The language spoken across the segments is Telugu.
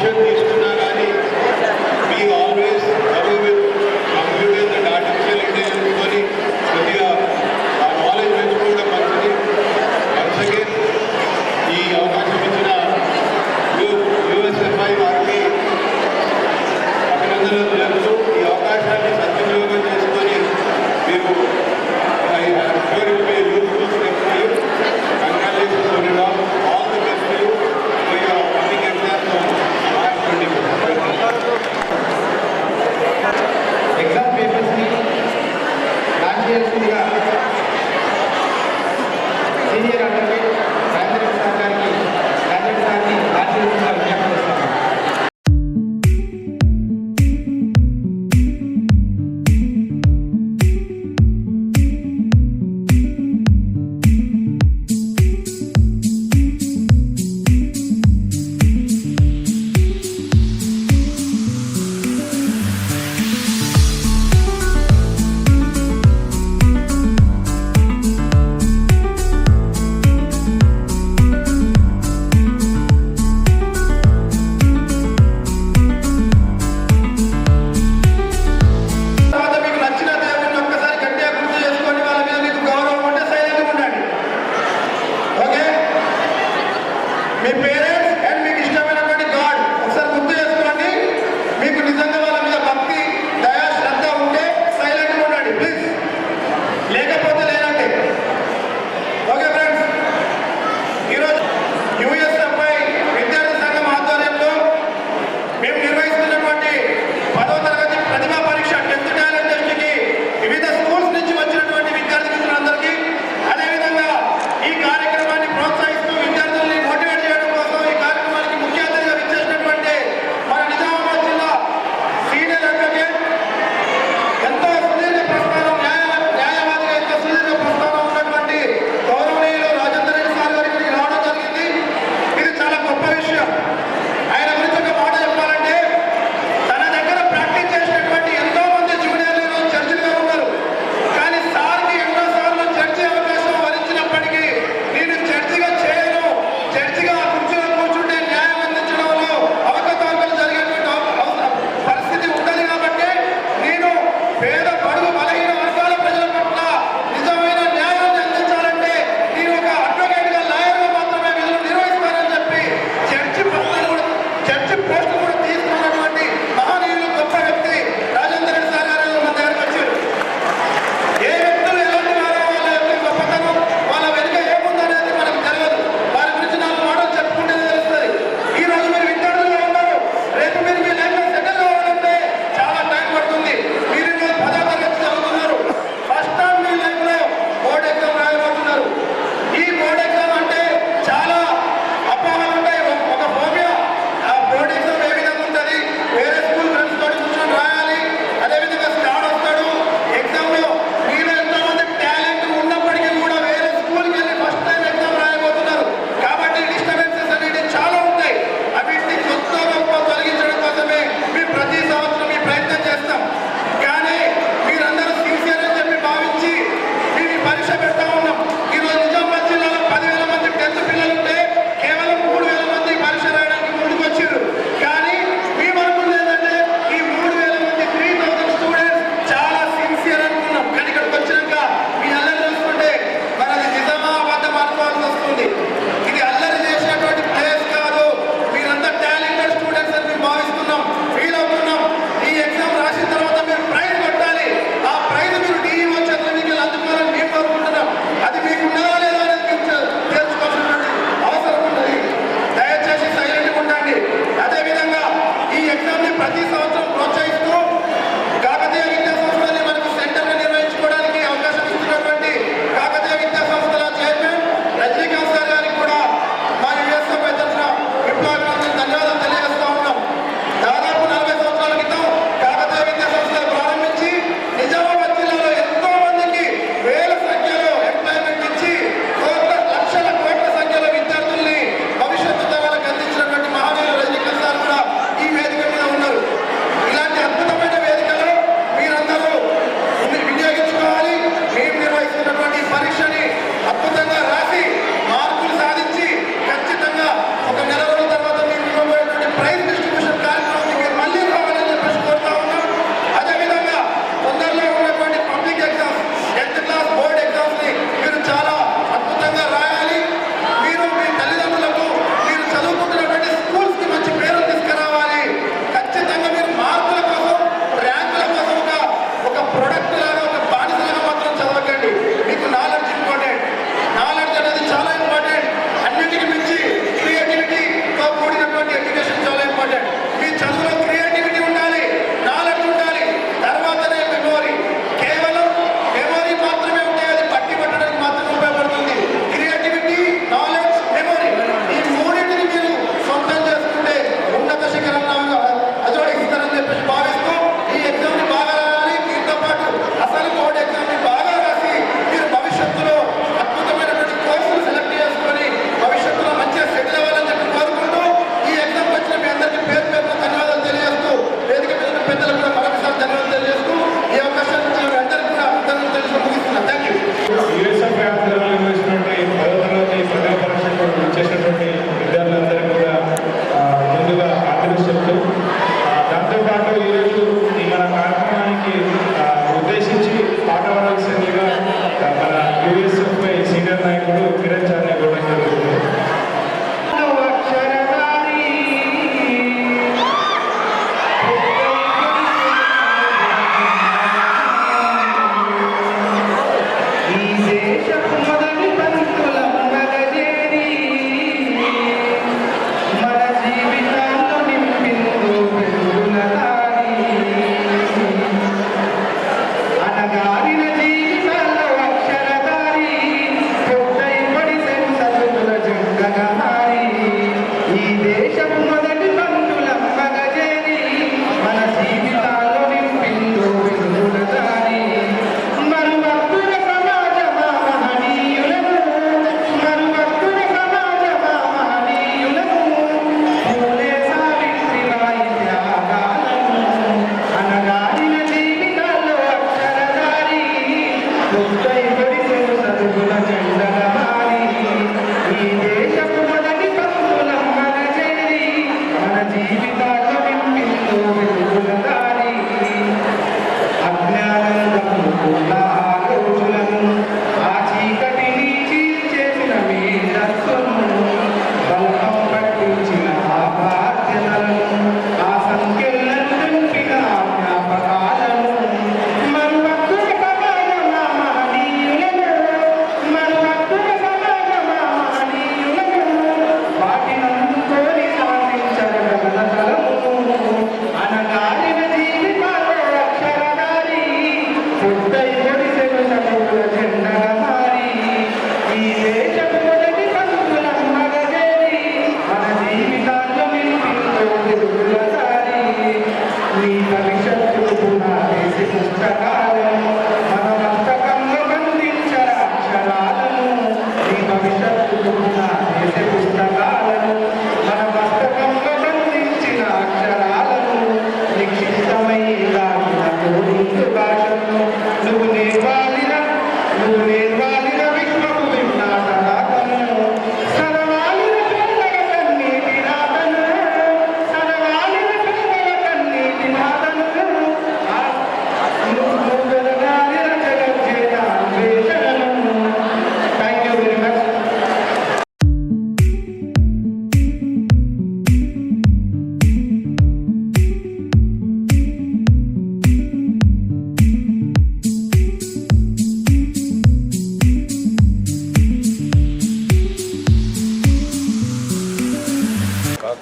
should be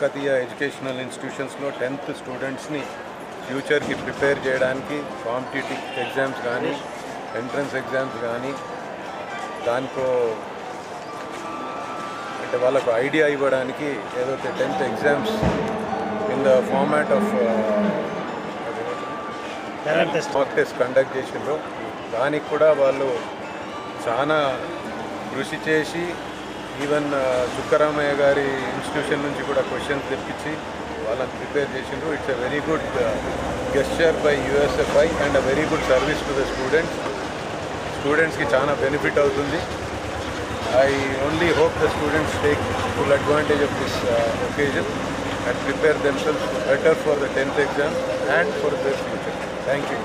కాకతీయ ఎడ్యుకేషనల్ ఇన్స్టిట్యూషన్స్లో టెన్త్ స్టూడెంట్స్ని ఫ్యూచర్కి ప్రిపేర్ చేయడానికి కాంపిటేటివ్ ఎగ్జామ్స్ కానీ ఎంట్రన్స్ ఎగ్జామ్స్ కానీ దానికో అంటే వాళ్ళకు ఐడియా ఇవ్వడానికి ఏదైతే tenth exams in the format of mock test conduct చేసిండ్రు. దానికి కూడా వాళ్ళు చాలా కృషి చేసి ఈవెన్ దుక్కరామయ్య గారి ఇన్స్టిట్యూషన్ నుంచి కూడా క్వశ్చన్స్ తెప్పించి వాళ్ళని ప్రిపేర్ చేసిండ్రు. It's a very good gesture by USFI and a very good service to the students స్టూడెంట్స్కి చాలా బెనిఫిట్ అవుతుంది. I only hope the students take full advantage of this occasion and prepare themselves better for the tenth exam and for the future thank you